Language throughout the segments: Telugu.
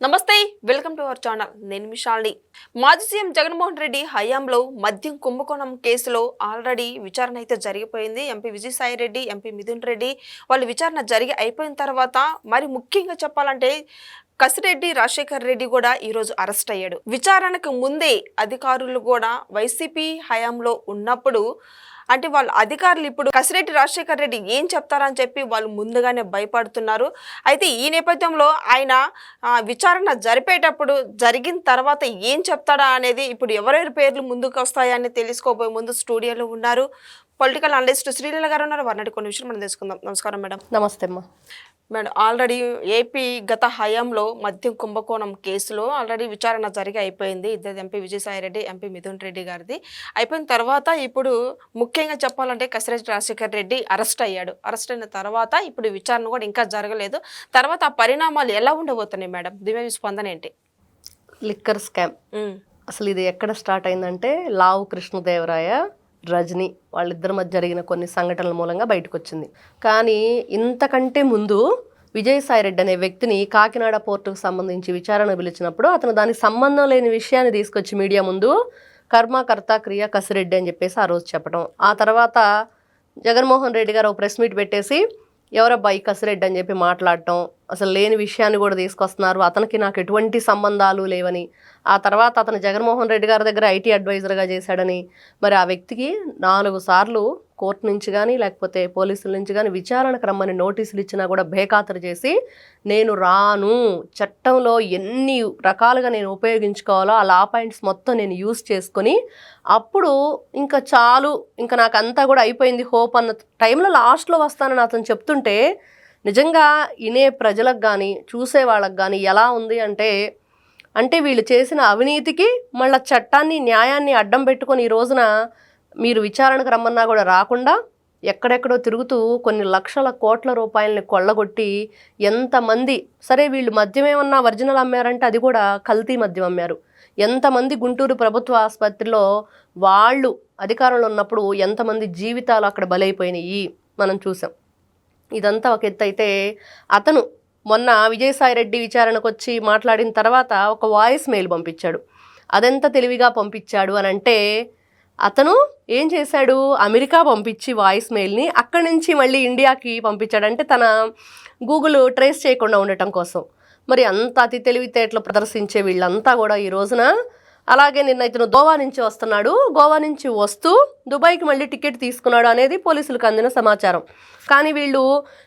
నమస్తే వెల్కమ్ టు అవర్ ఛానల్. నేను మిషాల్ని మాజీ సీఎం జగన్మోహన్ రెడ్డి హయాంలో మద్యం కుంభకోణం కేసులో ఆల్రెడీ విచారణ అయితే జరిగిపోయింది. ఎంపీ విజయసాయి రెడ్డి ఎంపీ మిథున్ రెడ్డి వాళ్ళు విచారణ జరిగి అయిపోయిన తర్వాత మరి ముఖ్యంగా చెప్పాలంటే కసిరెడ్డి రాజశేఖర్ రెడ్డి కూడా ఈరోజు అరెస్ట్ అయ్యాడు. విచారణకు ముందే అధికారులు కూడా వైసీపీ హయాంలో ఉన్నప్పుడు అంటే వాళ్ళ అధికారులు ఇప్పుడు కసిరెడ్డి రాజశేఖర్ రెడ్డి ఏం చెప్తారని చెప్పి వాళ్ళు ముందుగానే భయపడుతున్నారు. అయితే ఈ నేపథ్యంలో ఆయన విచారణ జరిపేటప్పుడు జరిగిన తర్వాత ఏం చెప్తాడా అనేది ఇప్పుడు ఎవరెవరి పేర్లు ముందుకు వస్తాయని తెలుసుకోబోయే ముందు స్టూడియోలో ఉన్నారు. పొలిటికల్ అనలిస్ట్ శ్రీలీల గారు ఉన్నారు. వారిని కొన్ని విషయాలు మనం తెలుసుకుందాం. నమస్కారం మేడం. నమస్తే అమ్మా. మేడం ఆల్రెడీ ఏపీ గత హయాంలో మద్యం కుంభకోణం కేసులో ఆల్రెడీ విచారణ జరిగి అయిపోయింది. ఇద్దరు ఎంపీ విజయసాయి రెడ్డి ఎంపీ మిథున్ రెడ్డి గారిది. అయిపోయిన తర్వాత ఇప్పుడు ముఖ్యంగా చెప్పాలంటే కసిరెడ్డి రాజశేఖర్ రెడ్డి అరెస్ట్ అయ్యాడు. అరెస్ట్ అయిన తర్వాత ఇప్పుడు విచారణ కూడా ఇంకా జరగలేదు. తర్వాత ఆ పరిణామాలు ఎలా ఉండబోతున్నాయి మేడం? మీద స్పందన ఏంటి? Liquor scam. అసలు ఇది ఎక్కడ స్టార్ట్ అయిందంటే లావు కృష్ణదేవరాయ రజని వాళ్ళిద్దరి మధ్య జరిగిన కొన్ని సంఘటనల మూలంగా బయటకు వచ్చింది కానీ ఇంతకంటే ముందు విజయసాయి రెడ్డి అనే వ్యక్తిని కాకినాడ పోర్టుకు సంబంధించి విచారణ పిలిచినప్పుడు అతను దానికి సంబంధం లేని విషయాన్ని తీసుకొచ్చి మీడియా ముందు కర్మకర్త క్రియ కసిరెడ్డి అని చెప్పేసి ఆ రోజు చెప్పడం. ఆ తర్వాత జగన్మోహన్ రెడ్డి గారు ఒక ప్రెస్ మీట్ పెట్టేసి ఎవరబ్బా ఈ కసిరెడ్డి అని చెప్పి మాట్లాడటం అసలు లేని విషయాన్ని కూడా తీసుకొస్తున్నారు. అతనికి నాకు ఎటువంటి సంబంధాలు లేవని ఆ తర్వాత అతను జగన్మోహన్ రెడ్డి గారి దగ్గర ఐటీ అడ్వైజర్గా చేశాడని మరి ఆ వ్యక్తికి నాలుగు సార్లు కోర్టు నుంచి కానీ లేకపోతే పోలీసుల నుంచి కానీ విచారణకు రమ్మని నోటీసులు ఇచ్చినా కూడా బేఖాతరు చేసి నేను రాను చట్టంలో ఎన్ని రకాలుగా నేను ఉపయోగించుకోవాలో ఆ లా పాయింట్స్ మొత్తం నేను యూస్ చేసుకొని అప్పుడు ఇంకా చాలు ఇంకా నాకు అంతా కూడా అయిపోయింది హోప్ అన్న టైంలో లాస్ట్లో వస్తానని అతను చెప్తుంటే నిజంగా ఇనే ప్రజలకు కానీ చూసే వాళ్ళకి కానీ ఎలా ఉంది అంటే అంటే వీళ్ళు చేసిన అవినీతికి మళ్ళీ చట్టాన్ని న్యాయాన్ని అడ్డం పెట్టుకొని ఈ రోజున మీరు విచారణకు రమ్మన్నా కూడా రాకుండా ఎక్కడెక్కడో తిరుగుతూ కొన్ని లక్షల కోట్ల రూపాయలని కొల్లగొట్టి ఎంతమంది సరే వీళ్ళు మద్యం ఏమన్నా ఒరిజినల్ అమ్మారంటే అది కూడా కల్తీ మద్యం అమ్మారు. ఎంతమంది గుంటూరు ప్రభుత్వ ఆసుపత్రిలో వాళ్ళు అధికారంలో ఉన్నప్పుడు ఎంతమంది జీవితాలు అక్కడ బలైపోయినాయి మనం చూసాం. ఇదంతా ఒక ఎత్తు అయితే అతను మొన్న విజయసాయి రెడ్డి విచారణకు వచ్చి మాట్లాడిన తర్వాత ఒక వాయిస్ మెయిల్ పంపించాడు. అదెంత తెలివిగా పంపించాడు అని అంటే అతను ఏం చేశాడు? అమెరికా పంపించి వాయిస్ మెయిల్ని అక్కడి నుంచి మళ్ళీ ఇండియాకి పంపించాడంటే తన గూగుల్ ట్రేస్ చేయకుండా ఉండటం కోసం. మరి అంత అతి తెలివితేటలు ప్రదర్శించే వీళ్ళంతా కూడా ఈ రోజున అలాగే నిన్న ఇతను గోవా నుంచి వస్తున్నాడు. గోవా నుంచి వస్తూ దుబాయ్కి మళ్ళీ టికెట్ తీసుకున్నాడు అనేది పోలీసులకు అందిన సమాచారం. కానీ వీళ్ళు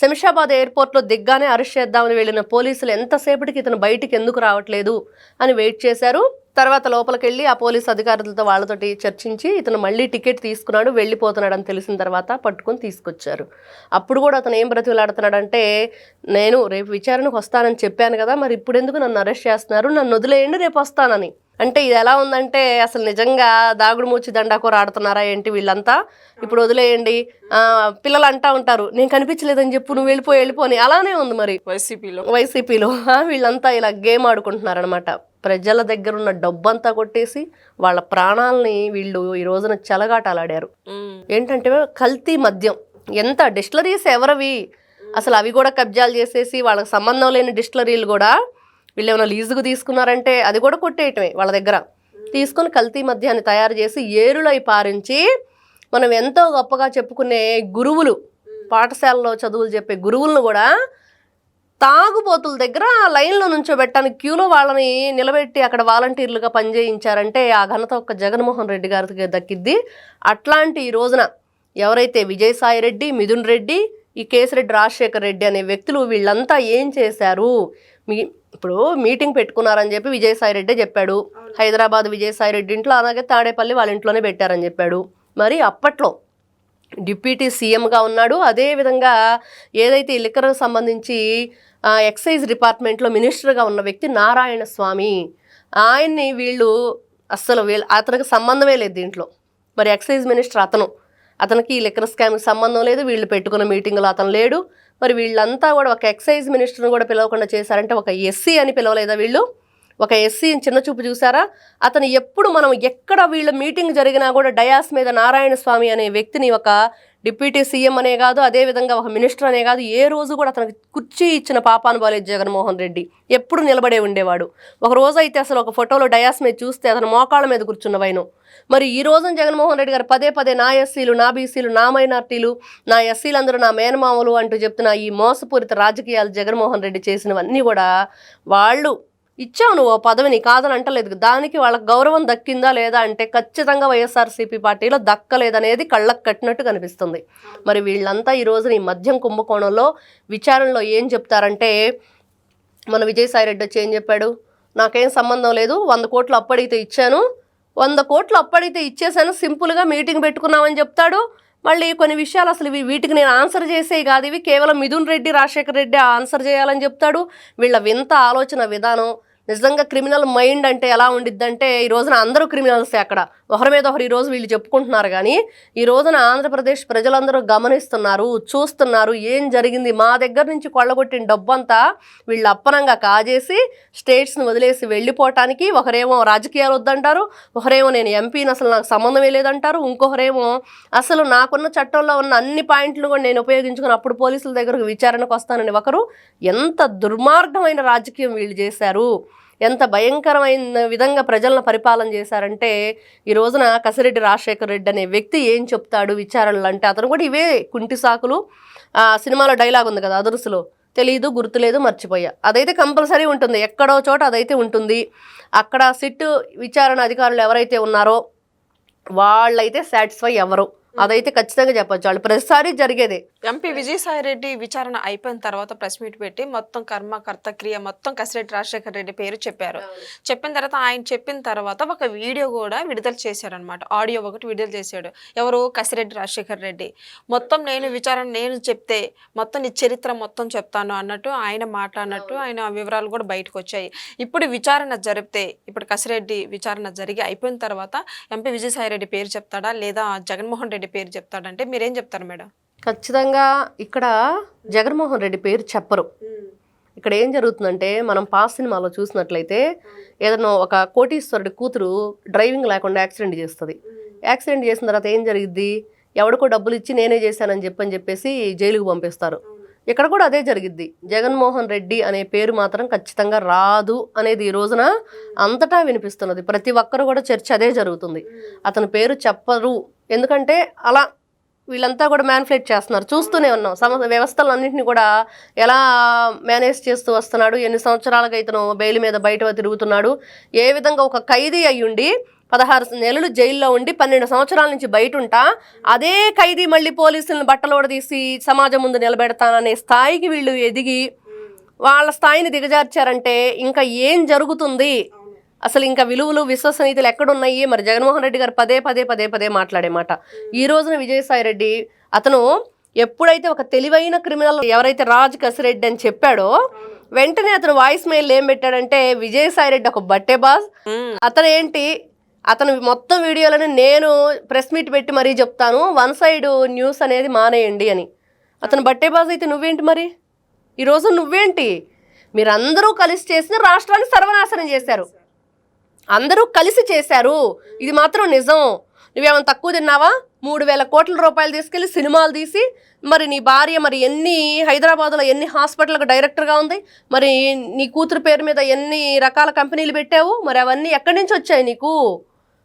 శంషాబాద్ ఎయిర్పోర్ట్లో దిగ్గానే అరెస్ట్ చేద్దామని వెళ్ళిన పోలీసులు ఎంతసేపటికి ఇతను బయటికి ఎందుకు రావట్లేదు అని వెయిట్ చేశారు. తర్వాత లోపలికి వెళ్ళి ఆ పోలీస్ అధికారులతో వాళ్ళతోటి చర్చించి ఇతను మళ్ళీ టికెట్ తీసుకున్నాడు వెళ్ళిపోతున్నాడు అని తెలిసిన తర్వాత పట్టుకొని తీసుకొచ్చారు. అప్పుడు కూడా అతను ఏం బ్రతిలాడుతున్నాడంటే నేను రేపు విచారణకు వస్తానని చెప్పాను కదా మరి ఇప్పుడు ఎందుకు నన్ను అరెస్ట్ చేస్తున్నారు? నన్ను వదిలేయండి రేపు వస్తానని. అంటే ఇది ఎలా ఉందంటే అసలు నిజంగా దాగుడు మూచి దండాకూర ఆడుతున్నారా ఏంటి వీళ్ళంతా? ఇప్పుడు వదిలేయండి. పిల్లలు అంటా ఉంటారు నేను కనిపించలేదని చెప్పు నువ్వు వెళ్ళిపో వెళ్ళిపోని అలానే ఉంది మరి. వైసీపీలో. వైసీపీలో. వీళ్ళంతా ఇలా గేమ్ ఆడుకుంటున్నారనమాట ప్రజల దగ్గర ఉన్న డబ్బంతా కొట్టేసి వాళ్ళ ప్రాణాలని వీళ్ళు ఈ రోజున చెలగాటాలాడారు. ఏంటంటే కల్తీ మద్యం. ఎంత డిస్టిలరీస్ ఎవరవి? అసలు అవి కూడా కబ్జాలు చేసేసి వాళ్ళకి సంబంధం లేని డిస్టిలరీలు కూడా వీళ్ళు ఏమైనా లీజుకు తీసుకున్నారంటే అది కూడా కొట్టేయటమే వాళ్ళ దగ్గర. తీసుకొని కల్తీ మద్యాన్ని తయారు చేసి ఏరులై పారించి మనం ఎంతో గొప్పగా చెప్పుకునే గురువులు పాఠశాలలో చదువులు చెప్పే గురువులను కూడా తాగుబోతుల దగ్గర లైన్లో నుంచోబెట్టడానికి క్యూలో వాళ్ళని నిలబెట్టి అక్కడ వాలంటీర్లుగా పనిచేయించారంటే ఆ ఘనత ఒక్క జగన్మోహన్ రెడ్డి గారికి దక్కిద్ది. అట్లాంటి ఈ రోజున ఎవరైతే విజయసాయి రెడ్డి మిథున్ రెడ్డి ఈ కేసిరెడ్డి రాజశేఖర్ రెడ్డి అనే వ్యక్తులు వీళ్ళంతా ఏం చేశారు? మీ ఇప్పుడు మీటింగ్ పెట్టుకున్నారని చెప్పి విజయసాయి రెడ్డి చెప్పాడు. హైదరాబాద్ విజయసాయి రెడ్డి ఇంట్లో అలాగే తాడేపల్లి వాళ్ళ ఇంట్లోనే పెట్టారని చెప్పాడు. మరి అప్పట్లో డిప్యూటీ సీఎంగా ఉన్నాడు. అదేవిధంగా ఏదైతే ఈ లిక్కర్కు సంబంధించి ఎక్సైజ్ డిపార్ట్మెంట్లో మినిస్టర్గా ఉన్న వ్యక్తి నారాయణ స్వామి ఆయన్ని వీళ్ళు అస్సలు వీళ్ళు అతనికి సంబంధమే లేదు దీంట్లో. మరి ఎక్సైజ్ మినిస్టర్ అతను. అతనికి ఈ లిక్కర్ స్కామ్కి సంబంధం లేదు. వీళ్ళు పెట్టుకున్న మీటింగ్లో అతను లేడు. మరి వీళ్ళంతా కూడా ఒక ఎక్సైజ్ మినిస్టర్ని కూడా పిలవకుండా చేశారంటే ఒక ఎస్సీ అని పిలవలేదా వీళ్ళు? ఒక ఎస్సీ చిన్న చూపు చూసారా అతను ఎప్పుడు మనం ఎక్కడ వీళ్ళ మీటింగ్ జరిగినా కూడా డయాస్ మీద నారాయణ స్వామి అనే వ్యక్తిని ఒక డిప్యూటీ సీఎం అనే కాదు అదే విధంగా ఒక మినిస్టర్ అనే కాదు ఏ రోజు కూడా అతనికి కుర్చీ ఇచ్చిన పాపాను బాలేదు జగన్మోహన్ రెడ్డి ఎప్పుడు నిలబడే ఉండేవాడు. ఒక రోజు అయితే అసలు ఒక ఫోటోలో డయాస్ మీద చూస్తే అతను మోకాళ్ళ మీద కూర్చున్న వైను. మరి ఈ రోజున జగన్మోహన్ రెడ్డి గారు పదే పదే నా ఎస్సీలు నా బీసీలు నా మైనార్టీలు నా ఎస్సీలందరూ నా మేనమామలు అంటూ చెప్తున్న ఈ మోసపూరిత రాజకీయాలు జగన్మోహన్ రెడ్డి చేసినవన్నీ కూడా వాళ్ళు ఇచ్చావు నువ్వు ఓ పదవిని కాదని అంటలేదు. దానికి వాళ్ళకి గౌరవం దక్కిందా లేదా అంటే ఖచ్చితంగా వైఎస్ఆర్సీపీ పార్టీలో దక్కలేదనేది కళ్ళకు కట్టినట్టు కనిపిస్తుంది. మరి వీళ్ళంతా ఈరోజు ఈ మద్యం కుంభకోణంలో విచారణలో ఏం చెప్తారంటే మన విజయసాయిరెడ్డి వచ్చి ఏం చెప్పాడు? నాకేం సంబంధం లేదు వంద కోట్లు అప్పడిగితే ఇచ్చాను వంద కోట్లు అప్పడిగితే ఇచ్చేసాను సింపుల్గా మీటింగ్ పెట్టుకున్నామని చెప్తాడు మళ్ళీ కొన్ని విషయాలు అసలు ఇవి వీటికి నేను ఆన్సర్ చేసేవి కాదు. ఇవి కేవలం మిథున్ రెడ్డి రాజశేఖర్ రెడ్డి ఆన్సర్ చేయాలని చెప్తాడు. వీళ్ళ వింత ఆలోచన విధానం నిజంగా క్రిమినల్ మైండ్ అంటే ఎలా ఉండిద్దంటే ఈ రోజున అందరూ క్రిమినల్సే అక్కడ. ఒకరి మీద ఒకరు ఈ రోజు వీళ్ళు చెప్పుకుంటున్నారు కానీ ఈ రోజున ఆంధ్రప్రదేశ్ ప్రజలందరూ గమనిస్తున్నారు చూస్తున్నారు ఏం జరిగింది? మా దగ్గర నుంచి కొల్లగొట్టిన డబ్బంతా వీళ్ళు అప్పనంగా కాజేసి స్టేట్స్ని వదిలేసి వెళ్ళిపోవటానికి ఒకరేమో రాజకీయాలు వద్దంటారు ఒకరేమో నేను ఎంపీని అసలు నాకు సంబంధమే లేదంటారు ఇంకొకరేమో అసలు నాకున్న చట్టంలో ఉన్న అన్ని పాయింట్లు కూడా నేను ఉపయోగించుకుని అప్పుడు పోలీసుల దగ్గరకు విచారణకు వస్తానని ఒకరు ఎంత దుర్మార్గమైన రాజకీయం వీళ్ళు చేశారు. ఎంత భయంకరమైన విధంగా ప్రజలను పరిపాలన చేశారంటే ఈ రోజున కసిరెడ్డి రాజశేఖర రెడ్డి అనే వ్యక్తి ఏం చెప్తాడు విచారణలు అంటే అతను కూడా ఇవే కుంటి సాకులు ఆ సినిమాలో డైలాగ్ ఉంది కదా అదురుసులో తెలీదు గుర్తులేదు మర్చిపోయా. అదైతే కంపల్సరీ ఉంటుంది. ఎక్కడో చోట అదైతే ఉంటుంది. అక్కడ సిట్ విచారణ అధికారులు ఎవరైతే ఉన్నారో వాళ్ళైతే సాటిస్ఫై ఎవరు? అదైతే ఖచ్చితంగా చెప్పచ్చు. వాళ్ళు ప్రతిసారి జరిగేదే. ఎంపీ విజయసాయి రెడ్డి విచారణ అయిపోయిన తర్వాత ప్రెస్ మీట్ పెట్టి మొత్తం కర్మ క్రియ మొత్తం కసిరెడ్డి రాజశేఖర రెడ్డి పేరు చెప్పారు. చెప్పిన తర్వాత ఆయన చెప్పిన తర్వాత ఒక వీడియో కూడా విడుదల చేశారనమాట ఆడియో ఒకటి విడుదల చేశాడు. ఎవరు? కసిరెడ్డి రాజశేఖర రెడ్డి. మొత్తం నేను విచారణ నేను చెప్తే మొత్తం నీ చరిత్ర మొత్తం చెప్తాను అన్నట్టు ఆయన మాట్లాడినట్టు ఆయన వివరాలు కూడా బయటకు వచ్చాయి. ఇప్పుడు విచారణ జరిపితే ఇప్పుడు కసిరెడ్డి విచారణ జరిగి అయిపోయిన తర్వాత ఎంపీ విజయసాయి రెడ్డి పేరు చెప్తాడా? లేదా జగన్మోహన్ రెడ్డి పేరు చెప్తాడంటే మీరేం చెప్తారు మేడం? ఖచ్చితంగా ఇక్కడ జగన్మోహన్ రెడ్డి పేరు చెప్పరు. ఇక్కడ ఏం జరుగుతుందంటే మనం పాస్ సినిమాలో చూసినట్లయితే ఏదైనా ఒక కోటీశ్వరుడి కూతురు డ్రైవింగ్ లేకుండా యాక్సిడెంట్ చేస్తుంది. యాక్సిడెంట్ చేసిన తర్వాత ఏం జరిగిద్ది? ఎవడికో డబ్బులు ఇచ్చి నేనే చేశానని చెప్పని చెప్పేసి జైలుకు పంపిస్తారు. ఇక్కడ కూడా అదే జరిగిద్ది. జగన్మోహన్ రెడ్డి అనే పేరు మాత్రం ఖచ్చితంగా రాదు అనేది ఈ రోజున అంతటా వినిపిస్తున్నది. ప్రతి ఒక్కరు కూడా చర్చ అదే జరుగుతుంది. అతని పేరు చెప్పరు. ఎందుకంటే అలా వీళ్ళంతా కూడా మ్యాన్ఫ్లేట్ చేస్తున్నారు. చూస్తూనే ఉన్నాం. సమ వ్యవస్థలన్నింటినీ కూడా ఎలా మేనేజ్ చేస్తూ వస్తున్నాడు ఎన్ని సంవత్సరాలుగా ఇతను బెయిల్ మీద బయట తిరుగుతున్నాడు ఏ విధంగా ఒక ఖైదీ అయ్యుండి పదహారు నెలలు జైల్లో ఉండి పన్నెండు సంవత్సరాల నుంచి బయట ఉంటా అదే ఖైదీ మళ్ళీ పోలీసులను బట్టలోడ తీసి సమాజం ముందు నిలబెడతాననే స్థాయికి వీళ్ళు ఎదిగి వాళ్ళ స్థాయిని దిగజార్చారంటే ఇంకా ఏం జరుగుతుంది? అసలు ఇంకా విలువలు విశ్వసనీయతలు ఎక్కడున్నాయి? మరి జగన్మోహన్ రెడ్డి గారు పదే పదే పదే పదే మాట్లాడే మాట. ఈ రోజున విజయసాయి రెడ్డి అతను ఎప్పుడైతే ఒక తెలివైన క్రిమినల్ ఎవరైతే రాజ్ కసిరెడ్డి అని చెప్పాడో వెంటనే అతను వాయిస్ మెయిల్ ఏం పెట్టాడంటే విజయసాయి రెడ్డి ఒక బట్టే బాస్. అతను ఏంటి? అతను మొత్తం వీడియోలను నేను ప్రెస్ మీట్ పెట్టి మరీ చెప్తాను వన్ సైడ్ న్యూస్ అనేది మానేయండి అని. అతను బట్టే బాజ్ అయితే నువ్వేంటి మరి? ఈరోజు నువ్వేంటి? మీరందరూ కలిసి చేసిన రాష్ట్రాన్ని సర్వనాశనం చేశారు. అందరూ కలిసి చేశారు. ఇది మాత్రం నిజం. నువ్వేమైనా తక్కువ తిన్నావా? మూడు వేల కోట్ల రూపాయలు తీసుకెళ్ళి సినిమాలు తీసి మరి నీ భార్య మరి ఎన్ని హైదరాబాద్లో ఎన్ని హాస్పిటల్కి డైరెక్టర్గా ఉంది మరి నీ కూతురు పేరు మీద ఎన్ని రకాల కంపెనీలు పెట్టావు మరి అవన్నీ ఎక్కడి నుంచి వచ్చాయి నీకు?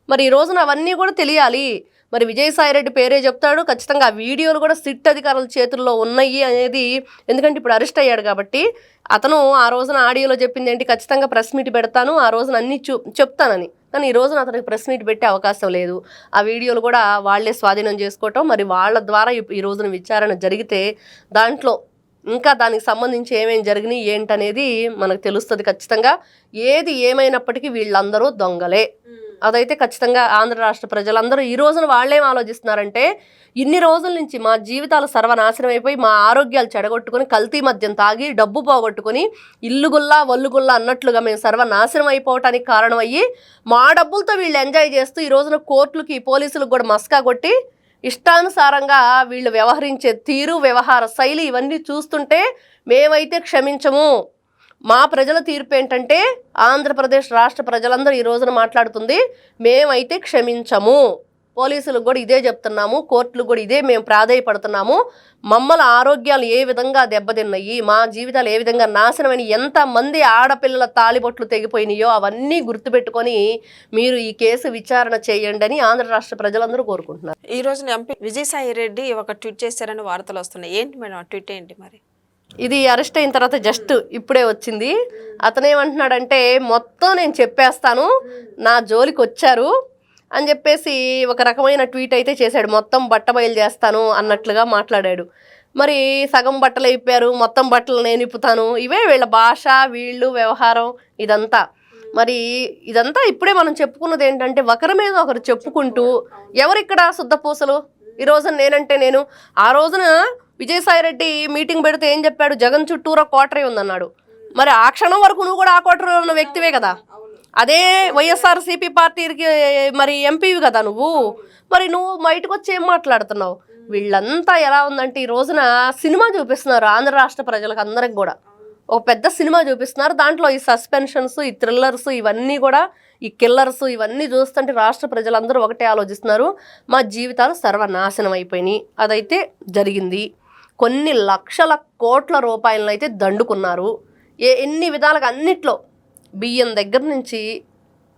మరి ఈ రోజున అవన్నీ కూడా తెలియాలి. మరి విజయసాయి రెడ్డి పేరే చెప్తాడు. ఖచ్చితంగా ఆ వీడియోలు కూడా సిట్ అధికారుల చేతుల్లో ఉన్నాయి అనేది ఎందుకంటే ఇప్పుడు అరెస్ట్ అయ్యాడు కాబట్టి అతను ఆ రోజున ఆడియోలో చెప్పింది ఏంటి? ఖచ్చితంగా ప్రెస్ మీట్ పెడతాను. ఆ రోజున అన్ని చూ చెప్తానని. కానీ ఈ రోజున అతనికి ప్రెస్ మీట్ పెట్టే అవకాశం లేదు. ఆ వీడియోలు కూడా వాళ్ళే స్వాధీనం చేసుకోవటం. మరి వాళ్ళ ద్వారా ఈ- ఈ రోజున విచారణ జరిగితే దాంట్లో ఇంకా దానికి సంబంధించి ఏమేమి జరిగినాయి ఏంటనేది మనకు తెలుస్తుంది ఖచ్చితంగా. ఏది ఏమైనప్పటికీ వీళ్ళందరూ దొంగలే. అదైతే ఖచ్చితంగా ఆంధ్ర రాష్ట్ర ప్రజలందరూ ఈ రోజున వాళ్ళేం ఆలోచిస్తున్నారంటే ఇన్ని రోజుల నుంచి మా జీవితాలు సర్వనాశనం అయిపోయి మా ఆరోగ్యాలు చెడగొట్టుకుని కల్తీ మద్యం తాగి డబ్బు పోగొట్టుకొని ఇల్లుగుల్లా వల్లుగుల్లా అన్నట్లుగా మేము సర్వనాశనం అయిపోవటానికి కారణం అయ్యి మా డబ్బులతో వీళ్ళు ఎంజాయ్ చేస్తూ ఈ రోజున కోర్టులకి పోలీసులకు కూడా మస్కా కొట్టి ఇష్టానుసారంగా వీళ్ళు వ్యవహరించే తీరు వ్యవహార శైలి ఇవన్నీ చూస్తుంటే మేమైతే క్షమించము. మా ప్రజల తీర్పు ఏంటంటే ఆంధ్రప్రదేశ్ రాష్ట్ర ప్రజలందరూ ఈ రోజున మాట్లాడుతుంది మేమైతే క్షమించము. పోలీసులకు కూడా ఇదే చెప్తున్నాము కోర్టులు కూడా ఇదే మేము ప్రాధాయపడుతున్నాము. మమ్మల్ని ఆరోగ్యాలు ఏ విధంగా దెబ్బతిన్నాయి మా జీవితాలు ఏ విధంగా నాశనమైన ఎంతమంది ఆడపిల్లల తాళిబొట్లు తెగిపోయినాయో అవన్నీ గుర్తుపెట్టుకొని మీరు ఈ కేసు విచారణ చేయండి అని ఆంధ్ర రాష్ట్ర ప్రజలందరూ కోరుకుంటున్నారు. ఈ రోజున ఎంపీ విజయసాయి రెడ్డి ఒక ట్వీట్ చేశారని వార్తలు వస్తున్నాయి. ఏంటి మేడం ట్వీట్ ఏంటి మరి? ఇది అరెస్ట్ అయిన తర్వాత జస్ట్ ఇప్పుడే వచ్చింది. అతను ఏమంటున్నాడంటే మొత్తం నేను చెప్పేస్తాను నా జోలికి వచ్చారు అని చెప్పేసి ఒక రకమైన ట్వీట్ అయితే చేశాడు. మొత్తం బట్ట బయలు చేస్తాను అన్నట్లుగా మాట్లాడాడు. మరి సగం బట్టలు అయిపోయారు మొత్తం బట్టలు నేను ఇప్పుతాను. ఇవే వీళ్ళ భాష వీళ్ళు వ్యవహారం ఇదంతా. మరి ఇదంతా ఇప్పుడే మనం చెప్పుకున్నది ఏంటంటే ఒకరి మీద ఒకరు చెప్పుకుంటూ ఎవరిక్కడ శుద్ధపూసలు ఈ రోజున నేనంటే నేను. ఆ రోజున విజయసాయిరెడ్డి మీటింగ్ పెడితే ఏం చెప్పాడు? జగన్ చుట్టూరా కోటరీ ఉందన్నాడు. మరి ఆ క్షణం వరకు నువ్వు కూడా ఆ కోటరీలో ఉన్న వ్యక్తివే కదా? అదే వైఎస్ఆర్సీపీ పార్టీకి మరి ఎంపీవి కదా నువ్వు? మరి నువ్వు బయటకు వచ్చి ఏం మాట్లాడుతున్నావు? వీళ్ళంతా ఎలా ఉందంటే ఈ రోజున సినిమా చూపిస్తున్నారు ఆంధ్ర రాష్ట్ర ప్రజలకు అందరికి కూడా. ఒక పెద్ద సినిమా చూపిస్తున్నారు. దాంట్లో ఈ సస్పెన్షన్స్ ఈ థ్రిల్లర్స్ ఇవన్నీ కూడా ఈ కిల్లర్స్ ఇవన్నీ చూస్తుంటే రాష్ట్ర ప్రజలందరూ ఒకటే ఆలోచిస్తున్నారు. మా జీవితాలు సర్వనాశనం అయిపోయినాయి. అదైతే జరిగింది. కొన్ని లక్షల కోట్ల రూపాయలను అయితే దండుకున్నారు. ఏ ఎన్ని విధాలుగా అన్నిట్లో బియ్యం దగ్గర నుంచి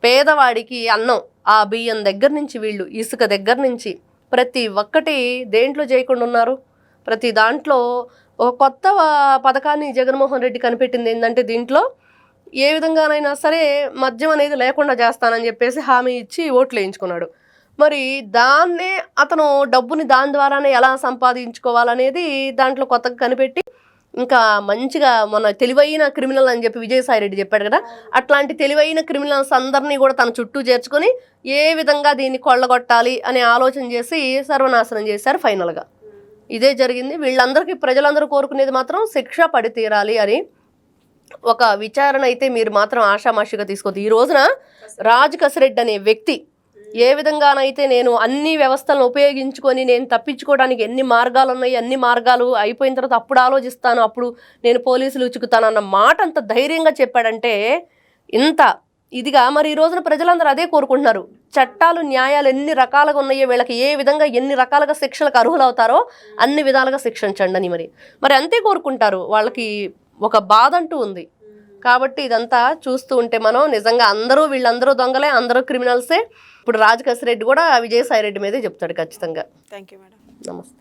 పేదవాడికి అన్నం ఆ బియ్యం దగ్గర నుంచి వీళ్ళు ఇసుక దగ్గర నుంచి ప్రతి ఒక్కటి దేంట్లో చేయకుండా ఉన్నారు? ప్రతి దాంట్లో ఒక కొత్త పథకాన్ని జగన్మోహన్ రెడ్డి కనిపెట్టింది ఏంటంటే దీంట్లో ఏ విధంగానైనా సరే మద్యం అనేది లేకుండా చేస్తానని చెప్పేసి హామీ ఇచ్చి ఓట్లు వేయించుకున్నాడు. మరి దాన్నే అతను డబ్బుని దాని ద్వారానే ఎలా సంపాదించుకోవాలనేది దాంట్లో కొత్తగా కనిపెట్టి ఇంకా మంచిగా మన తెలివైన క్రిమినల్ అని చెప్పి విజయసాయి రెడ్డి చెప్పాడు కదా. అట్లాంటి తెలివైన క్రిమినల్స్ అందరినీ కూడా తన చుట్టూ చేర్చుకొని ఏ విధంగా దీన్ని కొల్లగొట్టాలి అనే ఆలోచన చేసి సర్వనాశనం చేశారు ఫైనల్గా. ఇదే జరిగింది. వీళ్ళందరికీ ప్రజలందరూ కోరుకునేది మాత్రం శిక్ష పడి తీరాలి అని ఒక విచారణ అయితే మీరు మాత్రం ఆషామాషిగా తీసుకోవద్దు. ఈ రోజున రాజ్ కసిరెడ్డి అనే వ్యక్తి ఏ విధంగానైతే నేను అన్ని వ్యవస్థలను ఉపయోగించుకొని నేను తప్పించుకోవడానికి ఎన్ని మార్గాలు ఉన్నాయి అన్ని మార్గాలు అయిపోయిన తర్వాత అప్పుడు ఆలోచిస్తాను అప్పుడు నేను పోలీసులు ఉచుకుతాను అన్న మాట అంత ధైర్యంగా చెప్పాడంటే ఇంత ఇదిగా మరి ఈ రోజున ప్రజలందరూ అదే కోరుకుంటున్నారు. చట్టాలు న్యాయాలు ఎన్ని రకాలుగా ఉన్నాయో వీళ్ళకి ఏ విధంగా ఎన్ని రకాలుగా శిక్షలకు అర్హులవుతారో అన్ని విధాలుగా శిక్షించండి అని మరి. మరి అంతే కోరుకుంటారు. వాళ్ళకి ఒక బాధ అంటూ ఉంది. కాబట్టి ఇదంతా చూస్తూ ఉంటే మనం నిజంగా అందరూ వీళ్ళందరూ దొంగలే అందరూ క్రిమినల్సే. ఇప్పుడు రాజకసిరెడ్డి కూడా విజయసాయి రెడ్డి మీదే చెప్తాడు ఖచ్చితంగా. థ్యాంక్ యూ మేడం నమస్తే.